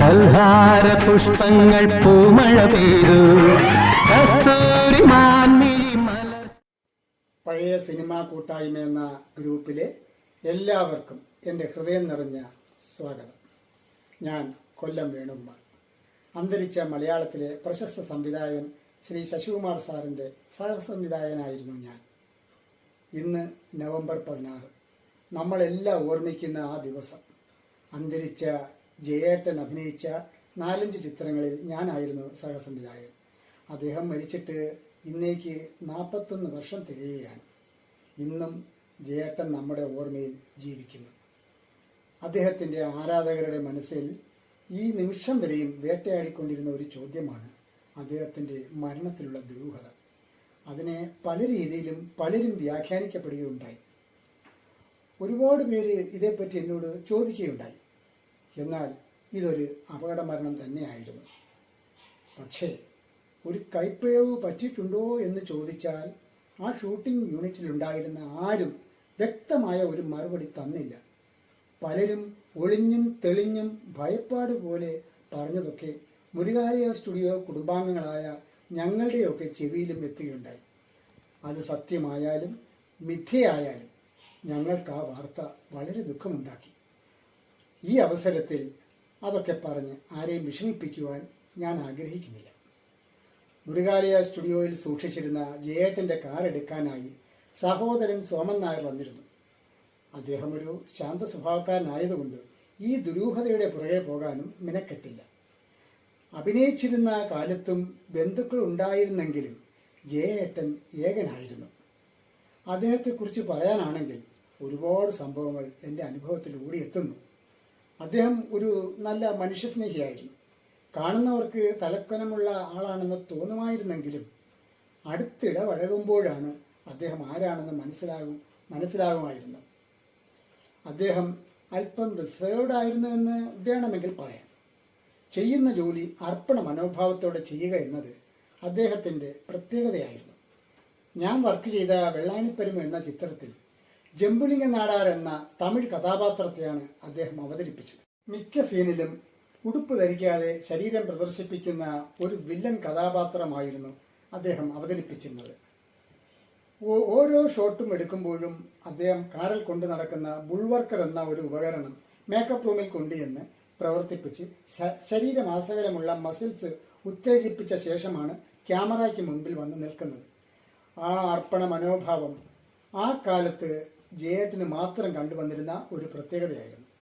കൽഹാര പുഷ്പങ്ങൾ പൂമഴ പെയ്തു. കസ്തൂരി മല പഴയ സിനിമാ കൂട്ടായ്മ എന്ന ഗ്രൂപ്പിലെ എല്ലാവർക്കും എന്റെ ഹൃദയം നിറഞ്ഞ സ്വാഗതം. ഞാൻ കൊല്ലം വേണുകുമാർ അന്തരിച്ച മലയാളത്തിലെ പ്രശസ്ത സംവിധായകൻ ശ്രീ ശശികുമാർ സാറിന്റെ സഹസംവിധായകനായിരുന്നു ഞാൻ. ഇന്ന് നവംബർ പതിനാറ്. നമ്മളെല്ലാം ഓർമ്മിക്കുന്ന ആ ദിവസം. അന്തരിച്ച ജയേട്ടൻ അഭിനയിച്ച നാലഞ്ച് ചിത്രങ്ങളിൽ ഞാനായിരുന്നു സഹസംവിധായകൻ. അദ്ദേഹം മരിച്ചിട്ട് ഇന്നേക്ക് നാൽപ്പത്തൊന്ന് വർഷം തികയുകയാണ്. ഇന്നും ജയേട്ടൻ നമ്മുടെ ഓർമ്മയിൽ ജീവിക്കുന്നു. അദ്ദേഹത്തിന്റെ ആരാധകരുടെ മനസ്സിൽ ഈ നിമിഷം വരെയും വേട്ടയാടിക്കൊണ്ടിരുന്ന ഒരു ചോദ്യമാണ് അദ്ദേഹത്തിന്റെ മരണത്തിലുള്ള ദുരൂഹത. അതിനെ പല രീതിയിലും പലരും വ്യാഖ്യാനിക്കപ്പെടുകയുണ്ടായി. ഒരുപാട് പേര് ഇതേപ്പറ്റി എന്നോട് ചോദിക്കുകയുണ്ടായി. എന്നാൽ ഇതൊരു അപകട മരണം തന്നെയായിരുന്നു. പക്ഷേ ഒരു കൈപ്പിഴവ് പറ്റിയിട്ടുണ്ടോ എന്ന് ചോദിച്ചാൽ ആ ഷൂട്ടിംഗ് യൂണിറ്റിലുണ്ടായിരുന്ന ആരും വ്യക്തമായ ഒരു മറുപടി തന്നില്ല. പലരും ഒളിഞ്ഞും തെളിഞ്ഞും ഭയപ്പാട് പോലെ പറഞ്ഞതൊക്കെ മുരുകാലയ സ്റ്റുഡിയോ കുടുംബാംഗങ്ങളായ ഞങ്ങളുടെയൊക്കെ ചെവിയിലും എത്തുകയുണ്ടായി അത് സത്യമായാലും മിഥ്യയായാലും ഞങ്ങൾക്ക് ആ വാർത്ത വളരെ ദുഃഖമുണ്ടാക്കി. ഈ അവസരത്തിൽ അതൊക്കെ പറഞ്ഞ് ആരെയും വിഷമിപ്പിക്കുവാൻ ഞാൻ ആഗ്രഹിക്കുന്നില്ല. മുരുകാലയ സ്റ്റുഡിയോയിൽ സൂക്ഷിച്ചിരുന്ന ജയേട്ടന്റെ കാർ എടുക്കാനായി സഹോദരൻ സോമൻ നായർ വന്നിരുന്നു. അദ്ദേഹം ഒരു ശാന്ത സ്വഭാവക്കാരനായതുകൊണ്ട് ഈ ദുരൂഹതയുടെ പുറകെ പോകാനും മിനക്കെട്ടില്ല. അഭിനയിച്ചിരുന്ന കാലത്തും ബന്ധുക്കൾ ഉണ്ടായിരുന്നെങ്കിലും ജയേട്ടൻ ഏകനായിരുന്നു. അദ്ദേഹത്തെക്കുറിച്ച് പറയാനാണെങ്കിൽ ഒരുപാട് സംഭവങ്ങൾ എന്റെ അനുഭവത്തിലൂടെ എത്തുന്നു. അദ്ദേഹം ഒരു നല്ല മനുഷ്യസ്നേഹിയായിരുന്നു. കാണുന്നവർക്ക് തലക്കനമുള്ള ആളാണെന്ന് തോന്നുമായിരുന്നെങ്കിലും അടുത്തിടപഴകുമ്പോഴാണ് അദ്ദേഹം ആരാണെന്ന് മനസ്സിലാകും മനസ്സിലാകുമായിരുന്നു അദ്ദേഹം അല്പം റിസേർവ്ഡ് ആയിരുന്നുവെന്ന് വേണമെങ്കിൽ പറയാം. ചെയ്യുന്ന ജോലി അർപ്പണ മനോഭാവത്തോടെ ചെയ്യുക എന്നത് അദ്ദേഹത്തിന്റെ പ്രത്യേകതയായിരുന്നു. ഞാൻ വർക്ക് ചെയ്ത വെള്ളാണിപ്പരുമ എന്ന ചിത്രത്തിൽ ജംബുലിംഗ നാടാർ എന്ന തമിഴ് കഥാപാത്രത്തെയാണ് അദ്ദേഹം അവതരിപ്പിച്ചത്. മിക്ക സീനിലും ഉടുപ്പ് ധരിക്കാതെ ശരീരം പ്രദർശിപ്പിക്കുന്ന ഒരു വില്ലൻ കഥാപാത്രമായിരുന്നു അദ്ദേഹം അവതരിപ്പിച്ചിരുന്നത്. ഓരോ ഷോട്ടും എടുക്കുമ്പോഴും അദ്ദേഹം കാറിൽ കൊണ്ടു നടക്കുന്ന ബുൾവർക്കർ എന്ന ഒരു ഉപകരണം മേക്കപ്പ് റൂമിൽ കൊണ്ടുചെന്ന് പ്രവർത്തിപ്പിച്ച് ശരീരം ആസകരമുള്ള മസിൽസ് ഉത്തേജിപ്പിച്ച ശേഷമാണ് ക്യാമറയ്ക്ക് മുൻപിൽ വന്ന് നിൽക്കുന്നത്. ആ അർപ്പണ മനോഭാവം ആ കാലത്ത് ജയത്തിന് മാത്രം കണ്ടുവന്നിരുന്ന ഒരു പ്രത്യേകതയായിരുന്നു.